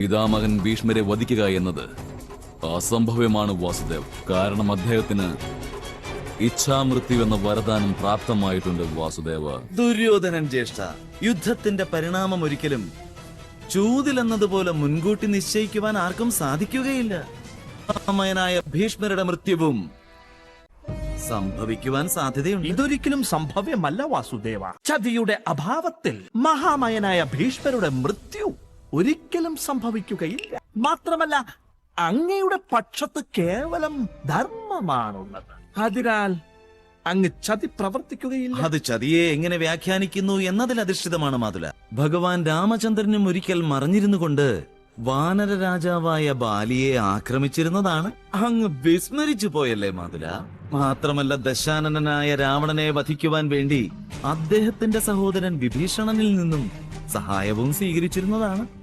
പിതാമകൻ ഭീഷ്മരെ വധിക്കുക എന്നത് അസംഭവ്യമാണ് വാസുദേവ്. കാരണം അദ്ദേഹത്തിന് ഇച്ഛാമൃത്യു എന്ന വരദാനം പ്രാപ്തമായിട്ടുണ്ട് വാസുദേവ. ദുര്യോധനൻ ജ്യേഷ്ഠ യുദ്ധത്തിന്റെ പരിണാമം ഒരിക്കലും ചൂതിലെന്നതുപോലെ മുൻകൂട്ടി നിശ്ചയിക്കുവാൻ ആർക്കും സാധിക്കുകയില്ല. അമയനായ ഭീഷ്മരുടെ മൃത്യുവും സംഭവിക്കുവാൻ സാധ്യതയുണ്ട്. ഇതൊരിക്കലും സംഭവ്യമല്ല വാസുദേവ. ചതിയുടെ അഭാവത്തിൽ മഹാമയനായ ഭീഷ്മരുടെ മൃത്യു ഒരിക്കലും സംഭവിക്കുകയില്ല. മാത്രമല്ല അങ്ങയുടെ പക്ഷത്ത് കേവലം ധർമ്മമാണുള്ളത്. അതിനാൽ അങ്ങ് ചതി പ്രവർത്തിക്കുകയില്ല. അത് ചതിയെ എങ്ങനെ വ്യാഖ്യാനിക്കുന്നു എന്നതിൽ അധിഷ്ഠിതമാണ് മാതുല. ഭഗവാൻ രാമചന്ദ്രനും ഒരിക്കൽ മറിഞ്ഞിരുന്നു കൊണ്ട് വാനര രാജാവായ ബാലിയെ ആക്രമിച്ചിരുന്നതാണ്. അങ്ങ് വിസ്മരിച്ചു പോയല്ലേ മാതുല? മാത്രമല്ല ദശാനനായ രാവണനെ വധിക്കുവാൻ വേണ്ടി അദ്ദേഹത്തിന്റെ സഹോദരൻ വിഭീഷണനിൽ നിന്നും സഹായവും സ്വീകരിച്ചിരുന്നതാണ്.